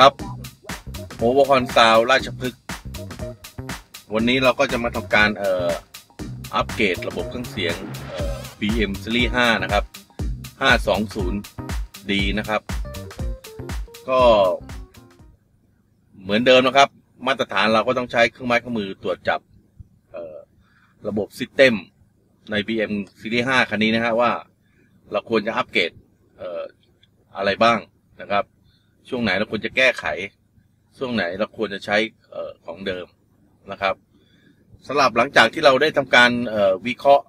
ครับโอเวอร์คอนซาวราชพฤกษ์วันนี้เราก็จะมาทำการเอ่ออัปเกรดระบบเครื่องเสียงเอ่อ BM Series 5 นะครับ 520D นะครับ ก็เหมือนเดิมนะครับ มาตรฐานเราก็ต้องใช้เครื่องไม้เครื่องมือตรวจจับเอ่อระบบซิสเต็มใน BM Series 5 คันนี้นะฮะว่า เราควรจะอัปเกรดเอ่ออะไรบ้างนะครับ ช่วงไหนเราควรจะแก้ไข ช่วงไหนเราควรจะใช้ของเดิมนะครับสำหรับหลังจากที่เราได้ทำการวิเคราะห์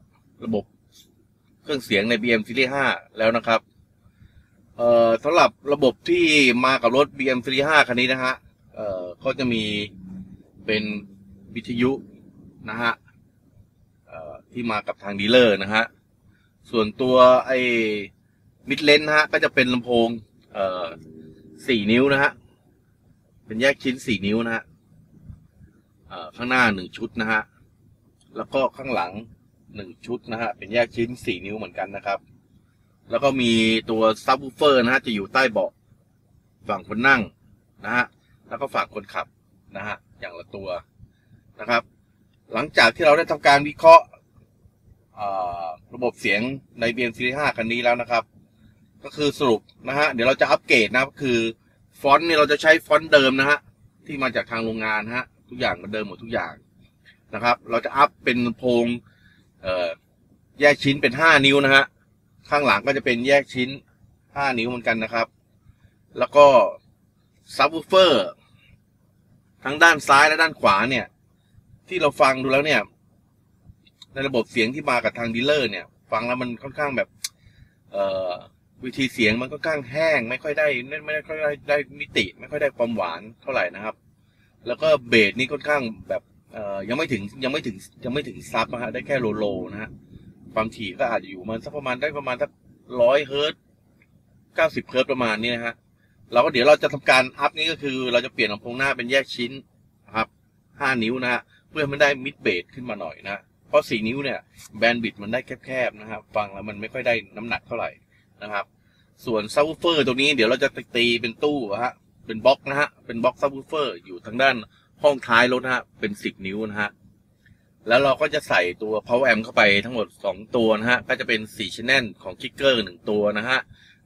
ระบบเครื่องเสียงใน BM Series 5 แล้วนะครับสำหรับระบบที่มากับรถ BM Series 5 คันนี้นะฮะเอ่อก็จะมีเป็นวิทยุนะฮะที่มากับทางดีลเลอร์นะฮะ ส่วนตัวไอ้มิดเลนนะฮะ ก็จะเป็นลำโพงเอ่อ สี่นิ้วนะฮะ เป็นแยกชิ้นสี่นิ้วนะฮะข้างหน้าหนึ่งชุดนะฮะ แล้วก็ข้างหลังหนึ่งชุดนะฮะ เป็นแยกชิ้นสี่นิ้วเหมือนกันนะครับ แล้วก็มีตัวซับวูเฟอร์นะฮะ จะอยู่ใต้เบาะฝั่งคนนั่งนะฮะ แล้วก็ฝั่งคนขับนะฮะ อย่างละตัวนะครับ หลังจากที่เราได้ทำการวิเคราะห์ระบบเสียงใน BMW 5คันนี้แล้วนะครับ ก็คือสรุปนะฮะเดี๋ยวเราจะอัปเกรดนะก็คือฟอนต์เนี่ยเราจะใช้ฟอนต์เดิมนะฮะที่มาจากทางโรงงานฮะ ทุกอย่างเหมือนเดิมหมดทุกอย่างนะครับ เราจะอัพเป็นโพงแยกชิ้นเป็นห้านิ้วนะฮะข้างหลังก็จะเป็นแยกชิ้นห้านิ้วเหมือนกันนะครับ แล้วก็ซับวูเฟอร์ทั้งด้านซ้ายและด้านขวาเนี่ย ที่เราฟังดูแล้วเนี่ย ในระบบเสียงที่มากับทางดีลเลอร์เนี่ย ฟังแล้วมันค่อนข้างแบบ เอ่อ วิธีเสียงมันก็ก้างแห้ง ไม่ค่อยได้ไม่ค่อยได้ได้มิติ ไม่ค่อยได้ความหวานเท่าไหร่นะครับ แล้วก็เบสนี่ค่อนข้างแบบเอ่อยังไม่ถึงยังไม่ถึงยังไม่ถึงซับนะฮะได้แค่โลโลนะฮะความถี่ก็อาจจะอยู่มันสักประมาณได้ประมาณสักร้อยเฮิร์ตเก้าสิบเฮิร์ตประมาณนี้นะฮะเราก็เดี๋ยวเราจะทำการอัพนี้ก็คือ เราจะเปลี่ยนลำโพงหน้าเป็นแยกชิ้นนะครับห้านิ้วนะฮะเพื่อให้มันได้มิดเบสขึ้นมาหน่อยนะเพราะสี่นิ้วเนี่ยแบนด์บิดมันได้แคบๆนะครับฟังแล้วมันไม่ค่อยได้น้ำหนักเท่าไหร่ นะครับ ส่วนซับวูเฟอร์ตรงนี้เดี๋ยวเราจะตีเป็นตู้ฮะเป็นบล็อกนะฮะเป็นบล็อกซับวูเฟอร์อยู่ทางด้านห้องท้ายรถนะฮะเป็นสิบนิ้วนะฮะแล้วเราก็จะใส่ตัว power amp เข้าไปทั้งหมดสองตัวนะฮะ ก็จะเป็นสี่ชแนลของคิกเกอร์หนึ่งตัวนะฮะ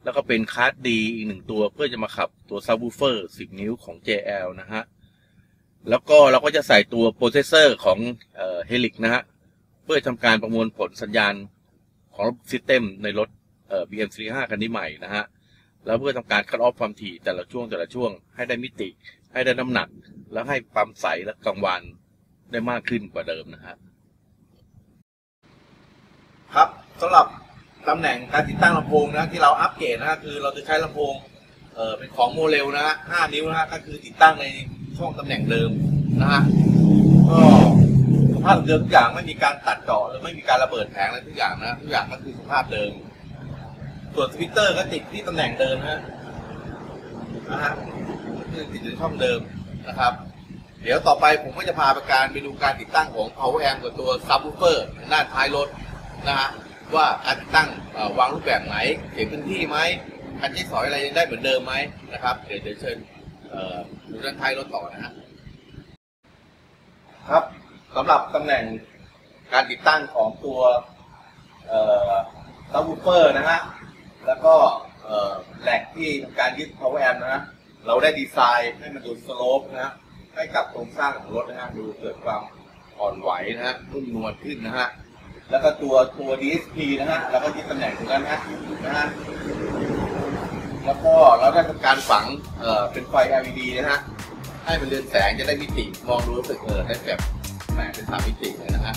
แล้วก็เป็นคาร์ดดีอีกหนึ่งตัวเพื่อจะมาขับตัวซับวูเฟอร์สิบนิ้วของ JL นะฮะ แล้วก็เราก็จะใส่ตัวโปรเซสเซอร์ของเอ่อเฮลิกนะฮะ เพื่อทำการประมวลผลสัญญาณของระบบซิสเต็มในรถ เอ่อ BM 45 คันนี้ใหม่นะฮะ แล้วเพื่อทำการคัดออฟความถี่แต่ละช่วงแต่ละช่วงให้ได้มิติ ให้ได้น้ำหนัก แล้วให้ความใสและกังวานได้มากขึ้นกว่าเดิมนะฮะครับสำหรับตำแหน่งการติดตั้งลำโพงนะที่เราอัปเกรดนะฮะคือเราจะใช้ลำโพงเอ่อเป็นของโมเลลนะฮะ5นิ้วนะฮะก็คือติดตั้งในช่องตำแหน่งเดิมนะฮะก็สภาพเดิมทุกอย่างไม่มีการตัดเจาะหรือไม่มีการระเบิดแผงอะไรทุกอย่างนะทุกอย่างก็คือสภาพเดิม ส่วนสวิตเตอร์ก็ติดที่ตำแหน่งเดิมนะฮะนะฮะคือติดอยู่ช่องเดิมนะครับ เดี๋ยวต่อไปผมก็จะพาไปการไปดูการติดตั้งของ power amp กับตัว subwoofer ด้าท้ายรถนะฮะว่าการติดตั้งวางรูปแบบไหนเก็บพื้นที่ไหมการใช้สอยอะไรยังได้เหมือนเดิมไหมนะครับ เดี๋ยวเดี๋ยวเชิญดูด้านท้ายรถต่อนะฮะครับสำหรับตำแหน่งการติดตั้งของตัวซับวูเฟอร์นะฮะ แล้วก็แหลกที่ทำการยึด power amp นะฮะเราได้ดีไซน์ให้มันดูสโลปนะฮะให้กับโครงสร้างของรถนะฮะดูเกิดความอ่อนไหวนะฮะนุ่มนวลขึ้นนะฮะแล้วก็ตัวตัว DSP นะฮะเราก็ยึดตำแหน่งตรงนั้นนะฮะนะฮะแล้วก็เราได้ทำการฝังเอ่อเป็นไฟ LED นะฮะให้มันเรือนแสงจะได้มิติมองดูรู้สึกเออได้แบบแหมเป็นสามมิติเลยนะฮะ